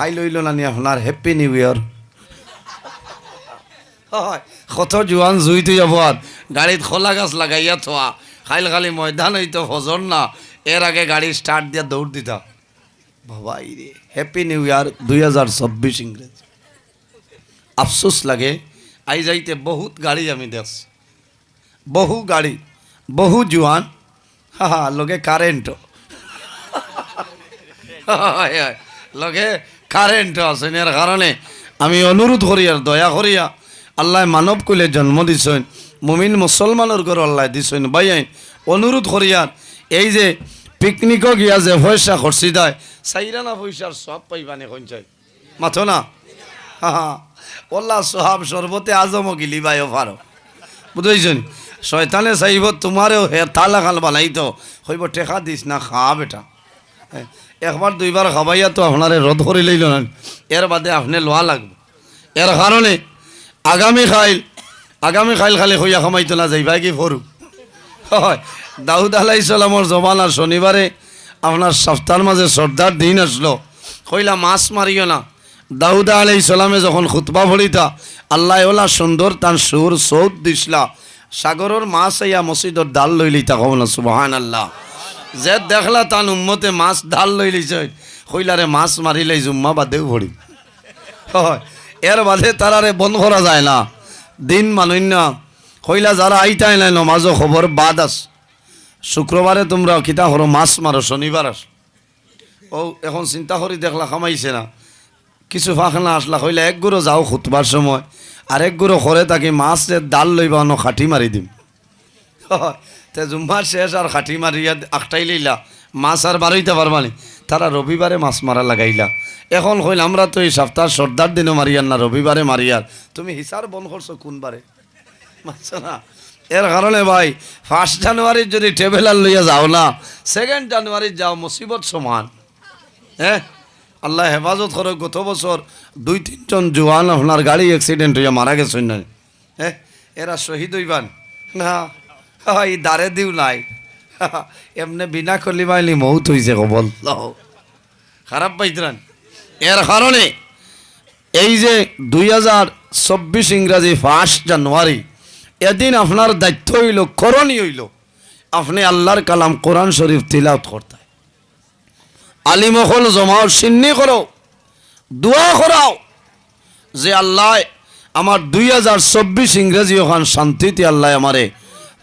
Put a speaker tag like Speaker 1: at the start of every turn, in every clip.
Speaker 1: খাই লইল না নি আপনার হ্যাপি নিউ ইয়ার হয় কত জোয়ান জুই তুই যাব আর গাড়িত খোলা গাছ লাগাইয়া থোয়া খাইল খালি ময়দান হইতো ফজর না। এর আগে গাড়ি স্টার্ট দিয়া দৌড় দিতা বাবা রে হ্যাপি নিউ ইয়ার দুই হাজার চব্বিশ ইংরেজ আফসোস লাগে, আই যাইতে বহুত গাড়ি আমি দেখছি বহু গাড়ি, বহু জোয়ান হা হা, লগে কারেন্ট। লগে কারেন্ট আছে, এর কারণে আমি অনুরোধ করি আর দয়া করিয়া আল্লাহ মানব কুলে জন্ম দিছেন, মুমিন মুসলমানের ঘর আল্লাহ দিছেন। ভাই আইন অনুরোধ করিয়ার এই যে পিকনিকও গিয়া যে পয়সা খরচি দেয় চাইরা না পয়সার সব পাইবানে কোন চাই মাথো না? ওল্লা সোহাব সর্বতে আজমও গিলি বাইও পারো বুঝেছেন শয়তানে চাইব তোমারেও হে তালা খাল বানাইতো, হইব টেকা দিস না খা বেটা। একবার, দুইবার খাবাইয়া তো আপনারে রদ করে লইল না। এর বাদে আপনি লোয়া লাগবে। এর কারণে আগামী খাইল আগামী খাইল খালি হইয়া খামাইতো না, যাইবা কি ফরু হয়, দাউদ আলাই সালামর জমানার শনিবারে আপনার সপ্তাহের মাঝে শ্রদ্ধার দিন আসলো। কইলা, মাছ মারিও না। দাউদা আলাই সালামে যখন খুতবা ভরিতা আল্লাহ ওলা সুন্দর তার সুর সৌদ দিসলা। সাগরের মাছ আইয়া মসজিদর ডাল লইলি তা কব না সুবাহান আল্লাহ যে দেখলা তান উম্মতে মাছ ডাল লই লিছে কইলারে মাছ মারিলে জুম্মা বাদেও ভরি হয় এর বাদে তারারে বন্ধ করা যায় না। দিন মানুন্য, কইলা যারা আইতাই নাই নমাজও খবর বাদ আস শুক্রবারে তোমরা কিতা করো মাছ মারো শনিবার আস ও এখন চিন্তা করি দেখলা খামাইছে না। কিছু ফাঁকনা আসলা, কইলা, এক গুঁড়ো যাও খুতবার সময় আর এক গুঁড়ো করে তাকে মাছ ডাল লইবা অন্য খাটি মারি দিম। তে জুম্মার শেষ আর খাটি মারিয়া আখটাই লইলা। মাছ আর বারইতে পারবানি তারা রবিবারে মাছ মারা লাগাইলা। এখন কইল আমরা তো এই সপ্তাহ সর্দার দিনও মারিয়ার না, রবিবারে মারিয়ার তুমি হিসার বন করছ কোনবারে মারছো না? এর কারণে ভাই ফার্স্ট জানুয়ারির যদি ট্রেভেলার লইয়া যাও না সেকেন্ড জানুয়ারির যাও, মুসিবত সমান। হ্যাঁ? আল্লাহ হেফাজত করে, গত বছর দুই, তিনজন জোয়ান আপনার গাড়ি অ্যাক্সিডেন্ট হইয়া মারা গেছেন না হ্যাঁ? এরা শহীদ হইবান। না। হা, এই দাঁড়ে দিও নাই। এমনি বিনা করলি মাইলি মৌত হইছে কবল। খারাপ পাইতরান এর কারণে এই যে দুই হাজার চব্বিশ ইংরাজি ফার্স্ট জানুয়ারি এদিন আপনার দায়িত্ব হইল করণীয় হইল। আপনি আল্লাহর কালাম কোরআন শরীফ তিলাওত করতে আলিমহল জমাও সিন্নি করো দোয়া করাও যে আল্লাহ আমার দুই হাজার চব্বিশ ইংরেজি ওখান শান্তিতে আল্লাহ আমারে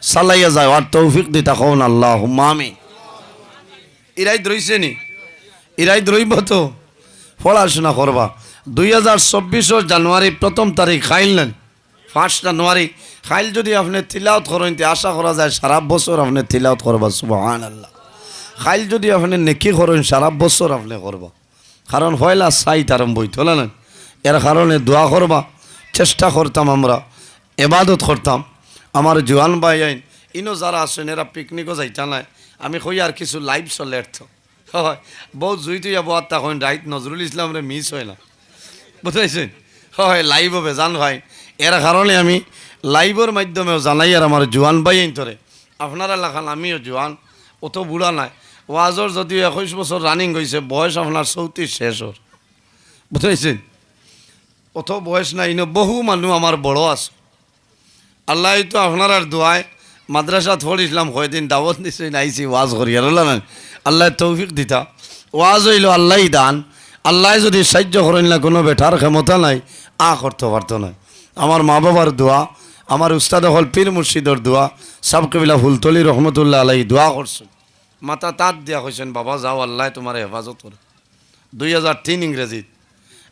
Speaker 1: চালাইয়া যায় আর তৌফিক দিতা কন আল্লাহ মামি ইরাই রইছে নি? ইরাই রইব তো? পড়াশোনা করবা। দুই হাজার চব্বিশের জানুয়ারি প্রথম তারিখ খাইল নেন। ফার্স্ট জানুয়ারি খাইল যদি আপনি তিলাওত করেন তে আশা করা যায় সারা বছর আপনি তিলাওত করবা সুবহান আল্লাহ খাইল যদি আপনি নেকি করেন সারা বছর আপনি করবা। কারণ হয়লা সাইট আরম্ভ হইতো না এর কারণে দোয়া করবা চেষ্টা করতাম আমরা এবাদত করতাম। আমার জোয়ান ভাই আইন, ইনো যারা আছেন এরা পিকনিকও যাইতা নাই। আমি কই আর কিছু লাইভ চলে এরথ হয় বহুত জুই তুই যাব আর তখন রাইত নজরুল ইসলাম রে মিস হয় না বুঝাইছেন? হয় লাইভ হবে জান ভাই। এর কারণে আমি লাইভের মাধ্যমেও জানাই আর আমার জোয়ান ভাই আইন ধরে আপনারা লেখান, আমিও জোয়ান অত বুড়া নাই। ওয়াজর যদিও একুশ বছর রানিং হয়েছে বয়স আপনার চৌত্রিশ, শেষ ওর। বুঝাইছেন? অত বয়স নাই বহু মানুষ আমার বড় আছে। আল্লাহ তো আপনার আর দোয়ায় মাদ্রাসাত পড়িছিলাম কয়দিন দাওয়াত নিশ্চয়ই নাইছি, ওয়াজ করি, আর আল্লাহ তৌফিক দিতা। ওয়াজ হইল আল্লাহ দান। আল্লাহ যদি সাহায্য করেন না, কোনো বেটার ক্ষমতা নাই, আ করতে পারতো না। আমার মা বাবার দোয়া, আমার উস্তাদ হল পীর মুর্শিদর দোয়া, সব কবিলা ফুলতলি রহমতুল্লাহ আলাই দোয়া করছেন। মাতা তাত দিয়া কইছেন, বাবা, যাও আল্লাহ তোমার হেফাজত করে। দুই হাজার তিন ইংরেজিত।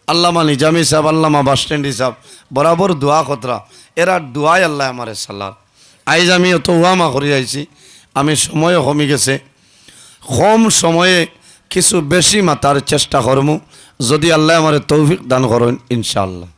Speaker 1: আল্লামা নিজামি সাহেব, আল্লামা বাস সাহেব, বরাবর দোয়া খতরা। এরা দোয়াই আল্লাহ আমার সাল্লাহ আইজ আমি অত ওয়ামা করে আইছি, আমি সময়ও কমি গেছে। কম সময়ে কিছু বেশি মাতার চেষ্টা করমু, যদি আল্লাহ আমার তৌফিক দান করেন, ইনশাআল্লাহ।